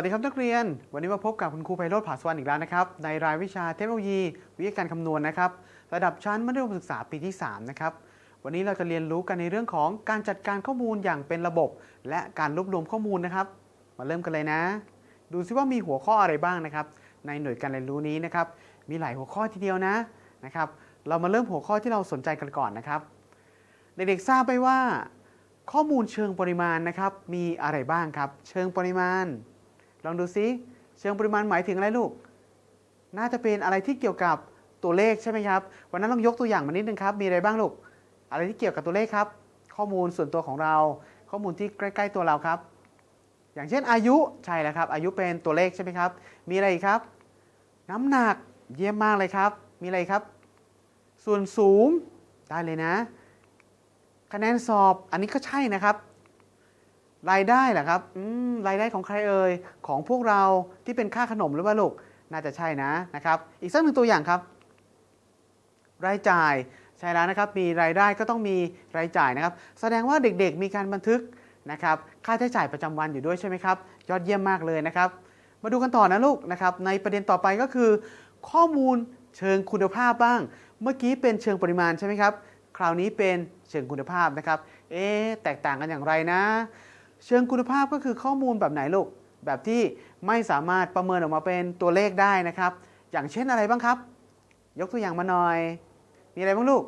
วัสดีครับนักเรียน วันนี้มาพบกับคุณครูไพโรธผาสวรรณอีกแล้วนะครับ ในรายวิชาเทคโนโลยี วิทยาการคำนวณนะครับ ระดับชั้นมัธยมศึกษาปีที่ 3 นะครับ วันนี้เราจะเรียนรู้กันในเรื่องของการจัดการข้อมูลอย่างเป็นระบบ และการรวบรวมข้อมูลนะครับ มาเริ่มกันเลยนะ ดูซิว่ามีหัวข้ออะไรบ้างนะครับ ในหน่วยการเรียนรู้นี้นะครับ มีหลายหัวข้อทีเดียวนะนะครับ เรามาเริ่มหัวข้อที่เราสนใจกันก่อนนะครับเด็กๆทราบไหมว่า ข้อมูลเชิงปริมาณนะครับ มีอะไรบ้างครับ เชิงปริมาณ ลองดูซิเชิงปริมาณหมายถึงอะไรลูก น่าจะเป็นอะไรที่เกี่ยวกับตัวเลขใช่ไหมครับ วันนั้นลองยกตัวอย่างมานิดนึงครับ มีอะไรบ้างลูก อะไรที่เกี่ยวกับตัวเลขครับ ข้อมูลส่วนตัวของเรา ข้อมูลที่ใกล้ ๆ ตัวเราครับ อย่างเช่นอายุใช่แล้วครับ อายุเป็นตัวเลขใช่ไหมครับ มีอะไรอีกครับ น้ำหนักเยี่ยมมากเลยครับ มีอะไรครับ ส่วนสูงได้เลยนะ คะแนนสอบอันนี้ก็ใช่นะครับ รายได้เหรอครับรายได้ของใครเอ่ยของพวกเราที่เป็นค่าขนมหรือว่าลูกน่าจะใช่นะนะครับ อีกสักหนึ่งตัวอย่างครับ รายจ่ายใช่แล้วนะครับ มีรายได้ก็ต้องมีรายจ่ายนะครับ แสดงว่าเด็กๆ มีการบันทึกนะครับ ค่าใช้จ่ายประจำวันอยู่ด้วยใช่ไหมครับ ยอดเยี่ยมมากเลยนะครับ มาดูกันต่อนะลูกนะครับ ในประเด็นต่อไปก็คือ ข้อมูลเชิงคุณภาพบ้าง เมื่อกี้เป็นเชิงปริมาณใช่ไหมครับ คราวนี้เป็นเชิงคุณภาพนะครับ เอ๊แตกต่างกันอย่างไรนะ เชิงคุณภาพก็คือข้อมูลแบบไหนลูก แบบที่ไม่สามารถประเมินออกมาเป็นตัวเลขได้นะครับ อย่างเช่นอะไรบ้างครับ ยกตัวอย่างมาหน่อย มีอะไรบ้างลูก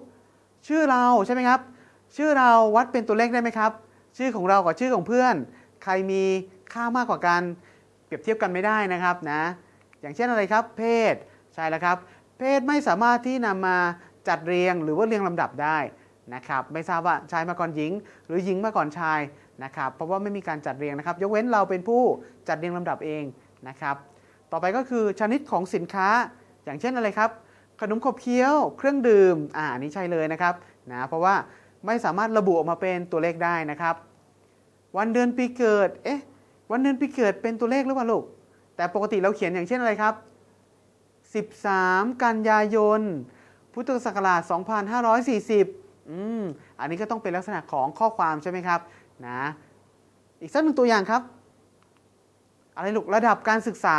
ชื่อเราใช่ไหมครับ ชื่อเราวัดเป็นตัวเลขได้ไหมครับ ชื่อของเรากับชื่อของเพื่อน ใครมีค่ามากกว่ากัน เปรียบเทียบกันไม่ได้นะครับนะ อย่างเช่นอะไรครับ เพศ ใช่แล้วครับ เพศไม่สามารถที่นำมาจัดเรียงหรือว่าเรียงลำดับได้นะครับ ไม่ทราบว่าชายมาก่อนหญิง หรือหญิงมาก่อนชาย นะครับเพราะว่าไม่มีการจัดเรียงนะครับ ยกเว้นเราเป็นผู้จัดเรียงลำดับเองนะครับ ต่อไปก็คือชนิดของสินค้า อย่างเช่นอะไรครับ ขนมขบเคี้ยว เครื่องดื่มอ่าอันนี้ใช่เลยนะครับนะเพราะว่าไม่สามารถระบุออกมาเป็นตัวเลขได้นะครับ วันเดือนปีเกิดเอ๊ะวันเดือนปีเกิดเป็นตัวเลขหรือเปล่าลูกแต่ปกติเราเขียนอย่างเช่นอะไรครับ 13 กันยายน พุทธศักราช 2540อืมอันนี้ก็ต้องเป็นลักษณะของข้อความใช่ไหมครับ นะอีกสักหนึ่งตัวอย่างครับ อะไรลูกระดับการศึกษา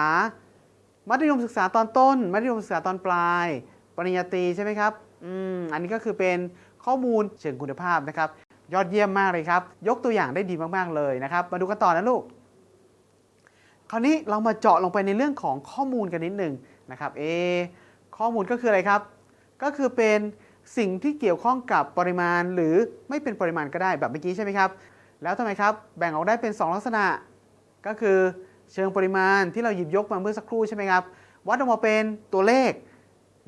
มัธยมศึกษาตอนต้น มัธยมศึกษาตอนปลาย ปริญญาตรีใช่ไหมครับอืมอันนี้ก็คือเป็นข้อมูลเชิงคุณภาพนะครับ ยอดเยี่ยมมากเลยครับ ยกตัวอย่างได้ดีมากๆเลยนะครับ มาดูกันต่อนะลูก คราวนี้เรามาเจาะลงไปในเรื่องของข้อมูลกันนิดหนึ่งนะครับเอข้อมูลก็คืออะไรครับ ก็คือเป็นสิ่งที่เกี่ยวข้องกับปริมาณหรือไม่เป็นปริมาณก็ได้แบบเมื่อกี้ใช่ไหมครับ แล้วทำไมครับ แบ่งออกได้เป็น 2 ลักษณะ ก็คือเชิงปริมาณที่เราหยิบยกมาเมื่อสักครู่ใช่ไหมครับ วัดออกมาเป็นตัวเลข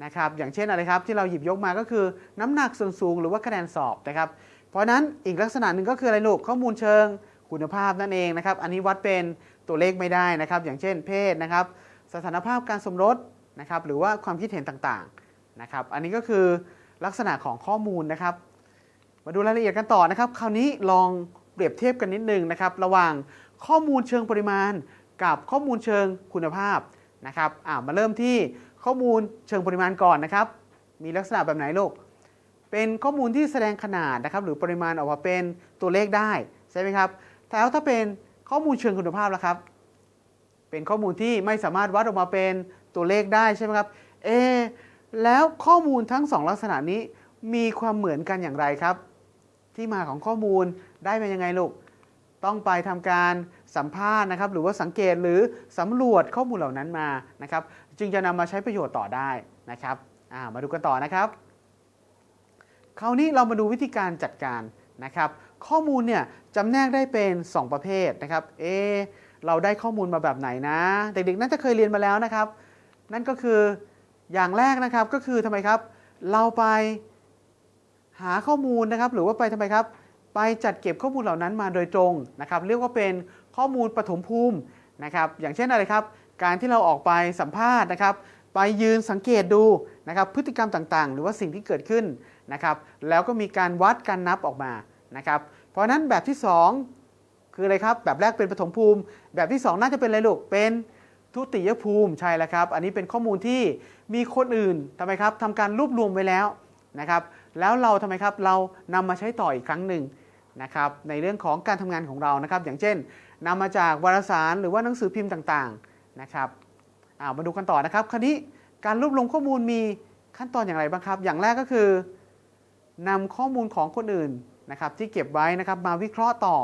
นะครับ อย่างเช่นอะไรครับที่เราหยิบยกมาก็คือน้ำหนักส่วนสูงหรือว่าคะแนนสอบนะครับ เพราะฉนั้นอีกลักษณะหนึ่งก็คืออะไรลูกข้อมูลเชิงคุณภาพนั่นเองนะครับ อันนี้วัดเป็นตัวเลขไม่ได้นะครับ อย่างเช่น เพศนะครับ สถานภาพการสมรสนะครับ หรือว่าความคิดเห็นต่างๆนะครับ อันนี้ก็คือลักษณะของข้อมูลนะครับ มาดูรายละเอียดกันต่อนะครับ คราวนี้ลอง เปรียบเทียบกันนิดนึงนะครับ ระหว่างข้อมูลเชิงปริมาณ กับข้อมูลเชิงคุณภาพนะครับอ่ามาเริ่มที่ข้อมูลเชิงปริมาณก่อนนะครับ มีลักษณะแบบไหนลูกเป็นข้อมูลที่แสดงขนาดนะครับ หรือปริมาณออกมาเป็นตัวเลขได้ใช่ไหมครับแต่ถ้าเป็นข้อมูลเชิงคุณภาพล่ะครับ เป็นข้อมูลที่ไม่สามารถวัดออกมาเป็นตัวเลขได้ใช่ไหมครับเอแล้วข้อมูลทั้งสองลักษณะนี้มีความเหมือนกันอย่างไรครับ ที่มาของข้อมูล ได้มายังไงลูก ต้องไปทำการสัมภาษณ์นะครับ หรือว่าสังเกตหรือสำรวจข้อมูลเหล่านั้นมานะครับ จึงจะนำมาใช้ประโยชน์ต่อได้นะครับามาดูกันต่อนะครับ คราวนี้เรามาดูวิธีการจัดการนะครับ ข้อมูลเนี่ยจำแนกได้เป็น 2 ประเภทนะครับ เอ เราได้ข้อมูลมาแบบไหนนะ เด็กๆน่าจะเคยเรียนมาแล้วนะครับ นั่นก็คืออย่างแรกนะครับก็คือทำไมครับ เราไปหาข้อมูลนะครับ หรือว่าไปทำไมครับ ไปจัดเก็บข้อมูลเหล่านั้นมาโดยตรงนะครับเรียกว่าเป็นข้อมูลปฐมภูมินะครับอย่างเช่นอะไรครับ การที่เราออกไปสัมภาษณ์นะครับ ไปยืนสังเกตดูนะครับพฤติกรรมต่างๆ หรือว่าสิ่งที่เกิดขึ้นนะครับแล้วก็มีการวัดการนับออกมานะครับเพราะฉะนั้นแบบที่ 2 คืออะไรครับ แบบแรกเป็นปฐมภูมิ แบบที่ 2 น่าจะเป็นอะไรลูกเป็นทุติยภูมิใช่แล้วครับ อันนี้เป็นข้อมูลที่มีคนอื่นทำไมครับทำการรวบรวมไว้แล้วนะครับแล้วเราทำไมครับเรานำมาใช้ต่ออีกครั้งหนึ่ง นะครับในเรื่องของการทำงานของเรานะครับ อย่างเช่นนำมาจากวารสารหรือว่าหนังสือพิมพ์ต่างๆนะครับามาดูกันต่อนะครับคราวนี้การรวบรวมข้อมูลมีขั้นตอนอย่างไรบ้างครับ อย่างแรกก็คือนำข้อมูลของคนอื่นนะครับที่เก็บไว้นะครับมาวิเคราะห์ต่อ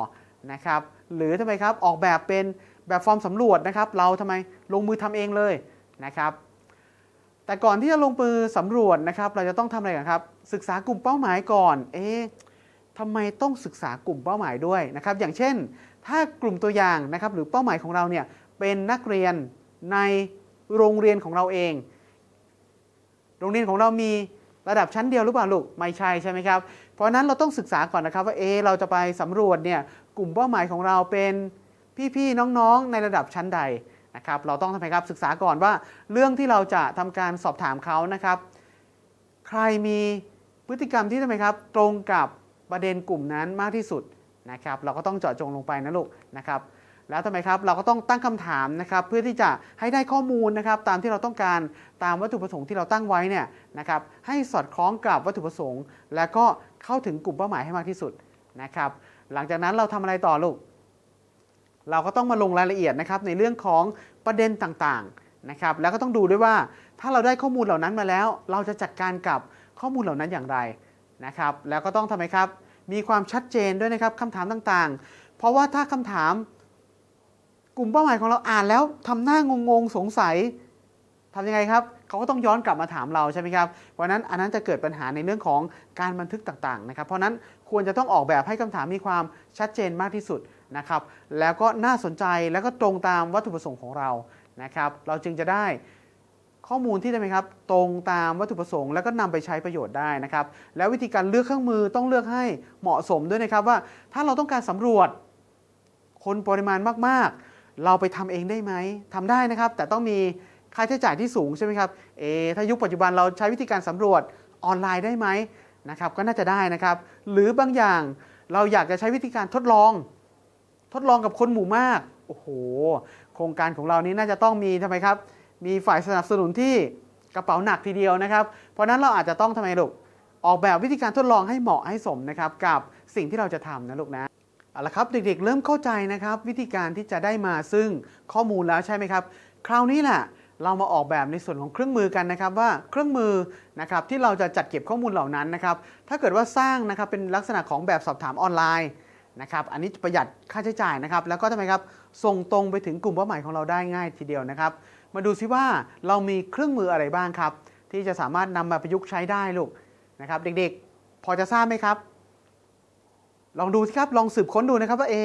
นะครับหรือทำไมครับออกแบบเป็นแบบฟอร์มสำรวจนะครับ เราทำไมลงมือทำเองเลยนะครับแต่ก่อนที่จะลงมือสำรวจนะครับ เราจะต้องทำอะไรกันครับ ศึกษากลุ่มเป้าหมายก่อน เอ๊ะ ทำไมต้องศึกษากลุ่มเป้าหมายด้วยนะครับ อย่างเช่น ถ้ากลุ่มตัวอย่างนะครับหรือเป้าหมายของเราเนี่ยเป็นนักเรียนในโรงเรียนของเราเอง โรงเรียนของเรามีระดับชั้นเดียวหรือเปล่าลูกไม่ใช่ใช่ไหมครับ เพราะนั้นเราต้องศึกษาก่อนนะครับว่าเอเราจะไปสำรวจเนี่ยกลุ่มเป้าหมายของเราเป็นพี่ๆน้องๆ ในระดับชั้นใดนะครับ เราต้องทำไมครับศึกษาก่อนว่าเรื่องที่เราจะทำการสอบถามเขานะครับ ใครมีพฤติกรรมที่ทำไมครับ ตรงกับ ประเด็นกลุ่มนั้นมากที่สุดนะครับเราก็ต้องเจาะจงลงไปนะลูกนะครับแล้วทำไมครับเราก็ต้องตั้งคำถามนะครับเพื่อที่จะให้ได้ข้อมูลนะครับตามที่เราต้องการตามวัตถุประสงค์ที่เราตั้งไว้เนี่ยนะครับให้สอดคล้องกับวัตถุประสงค์ และก็เข้าถึงกลุ่มเป้าหมายให้มากที่สุดนะครับหลังจากนั้นเราทำอะไรต่อลูก เราก็ต้องมาลงรายละเอียดนะครับในเรื่องของประเด็นต่างๆนะครับแล้วก็ต้องดูด้วยว่าถ้าเราได้ข้อมูลเหล่านั้นมาแล้ว เราจะจัดการกับข้อมูลเหล่านั้นอย่างไร นะครับ แล้วก็ต้องทำไมครับ มีความชัดเจนด้วยนะครับคำถามต่างๆ เพราะว่าถ้าคำถามกลุ่มเป้าหมายของเราอ่านแล้วทำหน้างงๆสงสัยทำยังไงครับเขาก็ต้องย้อนกลับมาถามเราใช่ไหมครับ เพราะนั้นอันนั้นจะเกิดปัญหาในเรื่องของการบันทึกต่างๆนะครับ เพราะฉะนั้นควรจะต้องออกแบบให้คำถามมีความชัดเจนมากที่สุดนะครับ แล้วก็น่าสนใจแล้วก็ตรงตามวัตถุประสงค์ของเรานะครับ เราจึงจะได้ ข้อมูลที่ได้ไหมครับตรงตามวัตถุประสงค์แล้วก็นำไปใช้ประโยชน์ได้นะครับ แล้ววิธีการเลือกเครื่องมือต้องเลือกให้เหมาะสมด้วยนะครับว่าถ้าเราต้องการสำรวจ คนปริมาณมากๆ เราไปทำเองได้ไหมทำได้นะครับ แต่ต้องมีค่าใช้จ่ายที่สูงใช่ไหมครับเอถ้ายุคปัจจุบันเราใช้วิธีการสำรวจออนไลน์ได้ไหมนะครับก็น่าจะได้นะครับ หรือบางอย่างเราอยากจะใช้วิธีการทดลอง ทดลองกับคนหมู่มากโอ้โห โครงการของเรานี้น่าจะต้องมีทำไมครับ มีฝ่ายสนับสนุนที่กระเป๋าหนักทีเดียวนะครับ เพราะนั้นเราอาจจะต้องทำไมลูก ออกแบบวิธีการทดลองให้เหมาะให้สมนะครับกับสิ่งที่เราจะทำนะลูกนะเอาละครับเด็กๆ เริ่มเข้าใจนะครับ วิธีการที่จะได้มาซึ่งข้อมูลแล้วใช่ไหมครับ คราวนี้แหละเรามาออกแบบในส่วนของเครื่องมือกันนะครับ ว่าเครื่องมือนะครับที่เราจะจัดเก็บข้อมูลเหล่านั้นนะครับ ถ้าเกิดว่าสร้างนะครับเป็นลักษณะของแบบสอบถามออนไลน์นะครับ อันนี้ประหยัดค่าใช้จ่ายนะครับ แล้วก็ทำไมครับส่งตรงไปถึงกลุ่มเป้าหมายของเราได้ง่ายทีเดียวนะครับ มาดูซิว่าเรามีเครื่องมืออะไรบ้างครับ ที่จะสามารถนำมาประยุกต์ใช้ได้ลูกนะครับ เด็กๆ พอจะทราบไหมครับ ลองดูสิครับลองสืบค้นดูนะครับว่าเอ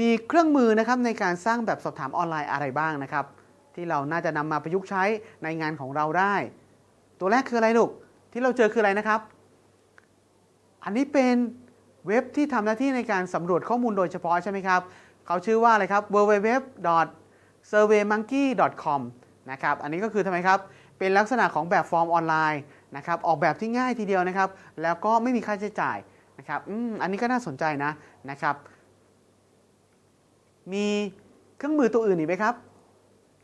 มีเครื่องมือนะครับในการสร้างแบบสอบถามออนไลน์อะไรบ้างนะครับ ที่เราน่าจะนำมาประยุกต์ใช้ในงานของเราได้ ตัวแรกคืออะไรลูกที่เราเจอคืออะไรนะครับ อันนี้เป็นเว็บที่ทำหน้าที่ในการสำรวจข้อมูลโดยเฉพาะใช่ไหมครับ เขาชื่อว่าอะไรครับ surveymonkey.com นะครับอันนี้ก็คือทำไมครับ เป็นลักษณะของแบบฟอร์มออนไลน์นะครับออกแบบที่ง่ายทีเดียวนะครับ แล้วก็ไม่มีค่าใช้จ่ายนะครับอืมอันนี้ก็น่าสนใจนะนะครับมีเครื่องมือตัวอื่นอีกไหมครับ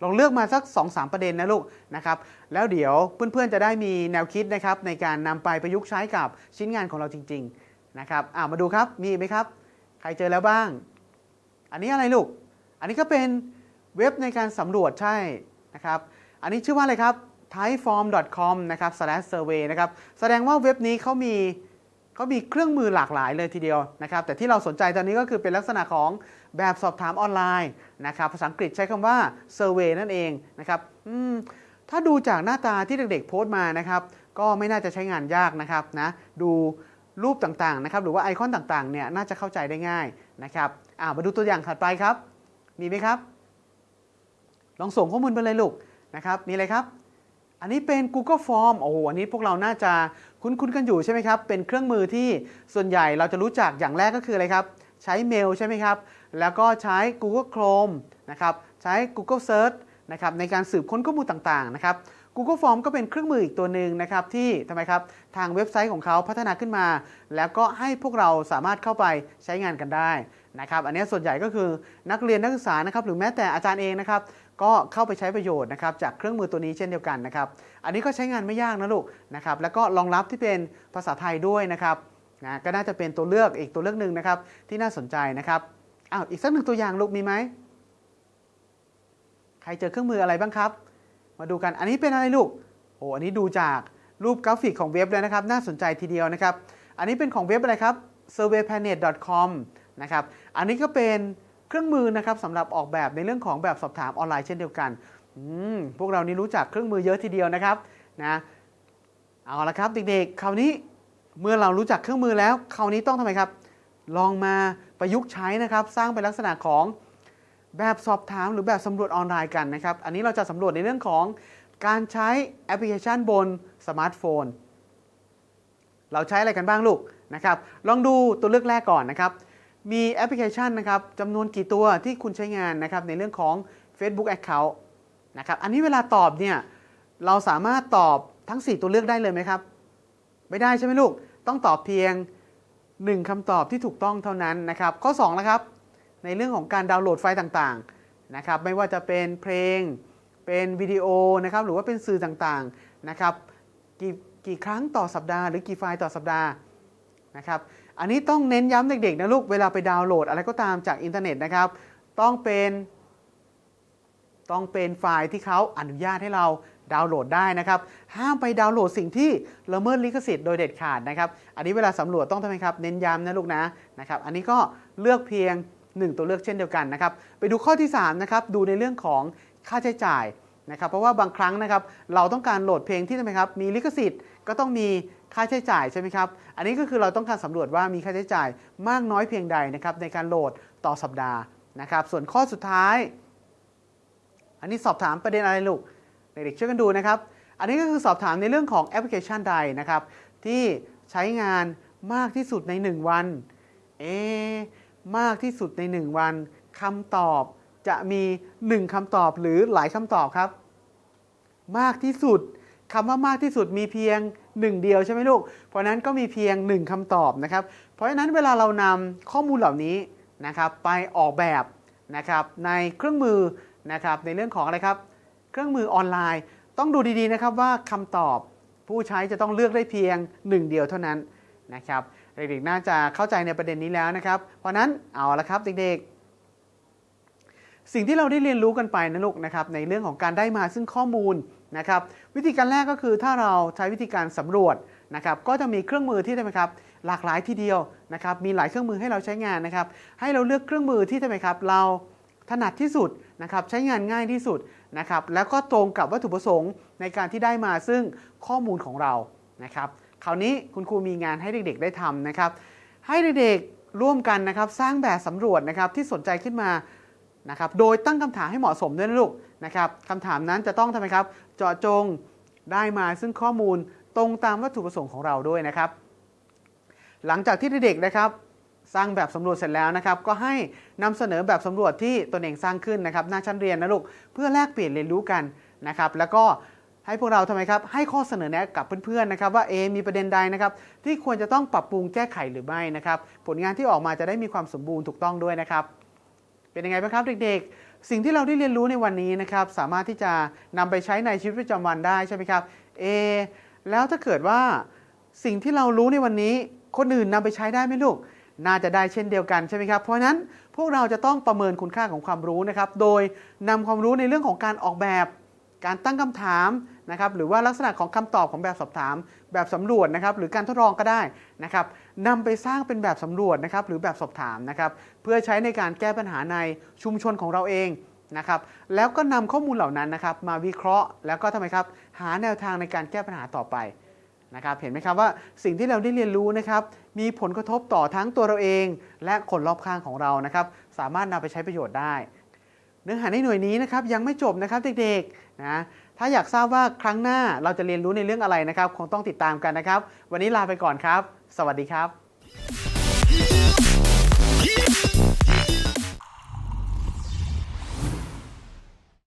ลองเลือกมาสัก 2-3 ประเด็นนะลูกนะครับแล้วเดี๋ยวเพื่อนๆจะได้มีแนวคิดนะครับในการนำไปประยุกต์ใช้กับชิ้นงานของเราจริงๆนะครับอ่ามาดูครับมีไหมครับ ใครเจอแล้วบ้าง อันนี้อะไรลูก อันนี้ก็เป็น เว็บในการสำรวจใช่นะครับ อันนี้ชื่อว่าอะไรครับ thaiform.com นะครับ slash survey นะครับ แสดงว่าเว็บนี้เขามีเขามีเครื่องมือหลากหลายเลยทีเดียวนะครับ แต่ที่เราสนใจตอนนี้ก็คือเป็นลักษณะของแบบสอบถามออนไลน์นะครับ ภาษาอังกฤษใช้คำว่า survey นั่นเองนะครับอืมถ้าดูจากหน้าตาที่เด็กๆโพสต์มานะครับ ก็ไม่น่าจะใช้งานยากนะครับนะ ดูรูปต่างๆนะครับ หรือว่าไอคอนต่างๆเนี่ยน่าจะเข้าใจได้ง่ายนะครับ อ่ามาดูตัวอย่างถัดไปครับ มีไหมครับ ลองส่งข้อมูลไปเลยลูกนะครับมีอะไรครับ อันนี้เป็น Google Form โอ้โหอันนี้พวกเราน่าจะคุ้นๆกันอยู่ใช่ไหมครับ เป็นเครื่องมือที่ส่วนใหญ่เราจะรู้จักอย่างแรกก็คืออะไรครับ ใช้เมลใช่ไหมครับ แล้วก็ใช้ Google Chrome นะครับใช้ Google Search นะครับในการสืบค้นข้อมูลต่างๆนะครับ Google Form ก็เป็นเครื่องมืออีกตัวหนึ่งนะครับที่ทำไมครับทางเว็บไซต์ของเขาพัฒนาขึ้นมา แล้วก็ให้พวกเราสามารถเข้าไปใช้งานกันได้ นะครับอันนี้ส่วนใหญ่ก็คือนักเรียนนักศึกษานะครับหรือแม้แต่อาจารย์เองนะครับก็เข้าไปใช้ประโยชน์นะครับจากเครื่องมือตัวนี้เช่นเดียวกันนะครับอันนี้ก็ใช้งานไม่ยากนะลูกนะครับแล้วก็รองรับที่เป็นภาษาไทยด้วยนะครับนะก็น่าจะเป็นตัวเลือกอีกตัวเลือกหนึ่งนะครับที่น่าสนใจนะครับอ้าวอีกสักหนึ่งตัวอย่างลูกมีไหมใครเจอเครื่องมืออะไรบ้างครับ มาดูกันอันนี้เป็นอะไรลูกโอ้อันนี้ดูจากรูปกราฟิกของเว็บเลยนะครับ น่าสนใจทีเดียวนะครับ อันนี้เป็นของเว็บอะไรครับ surveyplanet.com นะครับ อันนี้ก็เป็นเครื่องมือนะครับสำหรับออกแบบในเรื่องของแบบสอบถามออนไลน์เช่นเดียวกันพวกเรานี่รู้จักเครื่องมือเยอะทีเดียวนะครับนะเอาละครับเด็กๆ คราวนี้เมื่อเรารู้จักเครื่องมือแล้วคราวนี้ต้องทำไมครับ ลองมาประยุกต์ใช้นะครับ สร้างเป็นลักษณะของแบบสอบถามหรือแบบสำรวจออนไลน์กันนะครับ อันนี้เราจะสำรวจในเรื่องของการใช้แอปพลิเคชันบนสมาร์ทโฟน เราใช้อะไรกันบ้างลูกนะครับ ลองดูตัวเลือกแรกก่อนนะครับ มีแอปพลิเคชันนะครับจำนวนกี่ตัวที่คุณใช้งานนะครับในเรื่องของ Facebook Account นะครับอันนี้เวลาตอบเนี่ยเราสามารถตอบทั้ง 4 ตัวเลือกได้เลยไหมครับ ไม่ได้ใช่ไหมลูก ต้องตอบเพียง 1คำตอบที่ถูกต้องเท่านั้นนะครับข้อ2นะครับในเรื่องของการดาวน์โหลดไฟล์ต่างๆนะครับไม่ว่าจะเป็นเพลงเป็นวิดีโอนะครับหรือว่าเป็นสื่อต่างๆนะครับกี่กี่ครั้งต่อสัปดาห์ หรือกี่ไฟล์ต่อสัปดาห์นะครับ อันนี้ต้องเน้นย้ำเด็กๆนะลูก เวลาไปดาวน์โหลดอะไรก็ตามจากอินเทอร์เน็ตนะครับ ต้องเป็นต้องเป็นไฟล์ที่เขาอนุญาตให้เราดาวน์โหลดได้นะครับ ห้ามไปดาวน์โหลดสิ่งที่ละเมิดลิขสิทธิ์โดยเด็ดขาดนะครับ อันนี้เวลาสำรวจต้องทำไมครับ เน้นย้ำนะลูกนะนะครับ อันนี้ก็เลือกเพียง 1 ตัวเลือกเช่นเดียวกันนะครับ ไปดูข้อที่ 3 นะครับ ดูในเรื่องของค่าใช้จ่ายนะครับ เพราะว่าบางครั้งนะครับ เราต้องการโหลดเพลงที่ทำไมครับ มีลิขสิทธิ์ก็ต้องมี ค่าใช้จ่ายใช่ไหมครับ อันนี้ก็คือเราต้องการสำรวจว่ามีค่าใช้จ่ายมากน้อยเพียงใดนะครับในการโหลดต่อสัปดาห์นะครับ ส่วนข้อสุดท้าย อันนี้สอบถามประเด็นอะไรลูกเด็กๆช่วยกันดูนะครับ อันนี้ก็คือสอบถามในเรื่องของแอปพลิเคชันใดนะครับ ที่ใช้งานมากที่สุดใน 1 วัน เอะมากที่สุดใน 1 วันคำตอบจะมี 1คำตอบหรือหลายคำตอบครับ มากที่สุดคำว่ามากที่สุดมีเพียง 1เดียวใช่ไหมลูก เพราะนั้นก็มีเพียง 1คำตอบนะครับ เพราะฉะนั้นเวลาเรานำข้อมูลเหล่านี้นะครับไปออกแบบนะครับในเครื่องมือนะครับในเรื่องของอะไรครับ เครื่องมือออนไลน์ ต้องดูดีๆนะครับว่าคำตอบผู้ใช้จะต้องเลือกได้เพียง 1 เดียวเท่านั้นนะครับเด็กๆน่าจะเข้าใจในประเด็นนี้แล้วนะครับ เพราะนั้นเอาละครับเด็กๆ สิ่งที่เราได้เรียนรู้กันไปนะลูกนะครับในเรื่องของการได้มาซึ่งข้อมูล นะครับวิธีการแรกก็คือถ้าเราใช้วิธีการสำรวจนะครับก็จะมีเครื่องมือที่ทำไหมครับหลากหลายทีเดียวนะครับมีหลายเครื่องมือให้เราใช้งานนะครับให้เราเลือกเครื่องมือที่ทำไหมครับเราถนัดที่สุดนะครับใช้งานง่ายที่สุดนะครับแล้วก็ตรงกับวัตถุประสงค์ในการที่ได้มาซึ่งข้อมูลของเรานะครับคราวนี้คุณครูมีงานให้เด็กๆได้ทำนะครับให้เด็กๆร่วมกันนะครับสร้างแบบสำรวจนะครับที่สนใจขึ้นมานะครับโดยตั้งคำถามให้เหมาะสมด้วยนะลูกนะครับคำถามนั้นจะต้องทำไมครับ เจาะจงได้มาซึ่งข้อมูลตรงตามวัตถุประสงค์ของเราด้วยนะครับ หลังจากที่เด็กๆนะครับ สร้างแบบสำรวจเสร็จแล้วนะครับ ก็ให้นำเสนอแบบสำรวจที่ตนเองสร้างขึ้นนะครับหน้าชั้นเรียนนะลูกเพื่อแลกเปลี่ยนเรียนรู้กันนะครับ แล้วก็ให้พวกเราทำไมครับให้ข้อเสนอแนะกับเพื่อนๆนะครับ ว่าเอมีประเด็นใดนะครับที่ควรจะต้องปรับปรุงแก้ไขหรือไม่นะครับ ผลงานที่ออกมาจะได้มีความสมบูรณ์ถูกต้องด้วยนะครับ เป็นยังไงบ้างครับเด็กๆ สิ่งที่เราได้เรียนรู้ในวันนี้นะครับ สามารถที่จะนำไปใช้ในชีวิตประจำวันได้ใช่ไหมครับเอแล้วถ้าเกิดว่าสิ่งที่เรารู้ในวันนี้ คนอื่นนำไปใช้ได้ไหมลูก น่าจะได้เช่นเดียวกันใช่ไหมครับเพราะฉะนั้นพวกเราจะต้องประเมินคุณค่าของความรู้นะครับ โดยนำความรู้ในเรื่องของการออกแบบ การตั้งคำถามนะครับหรือว่าลักษณะของคำตอบของแบบสอบถาม แบบสำรวจนะครับหรือการทดลองก็ได้นะครับนำไปสร้างเป็นแบบสำรวจนะครับหรือแบบสอบถามนะครับเพื่อใช้ในการแก้ปัญหาในชุมชนของเราเองนะครับแล้วก็นำข้อมูลเหล่านั้นนะครับมาวิเคราะห์แล้วก็ทำไมครับหาแนวทางในการแก้ปัญหาต่อไปนะครับเห็นไหมครับว่าสิ่งที่เราได้เรียนรู้นะครับมีผลกระทบต่อทั้งตัวเราเอง และคนรอบข้างของเรานะครับสามารถนำไปใช้ประโยชน์ได้ เนื้อหาในหน่วยนี้นะครับยังไม่จบนะครับเด็กๆนะ ถ้าอยากทราบว่าครั้งหน้าเราจะเรียนรู้ในเรื่องอะไรนะครับ คงต้องติดตามกันนะครับ วันนี้ลาไปก่อนครับ สวัสดีครับ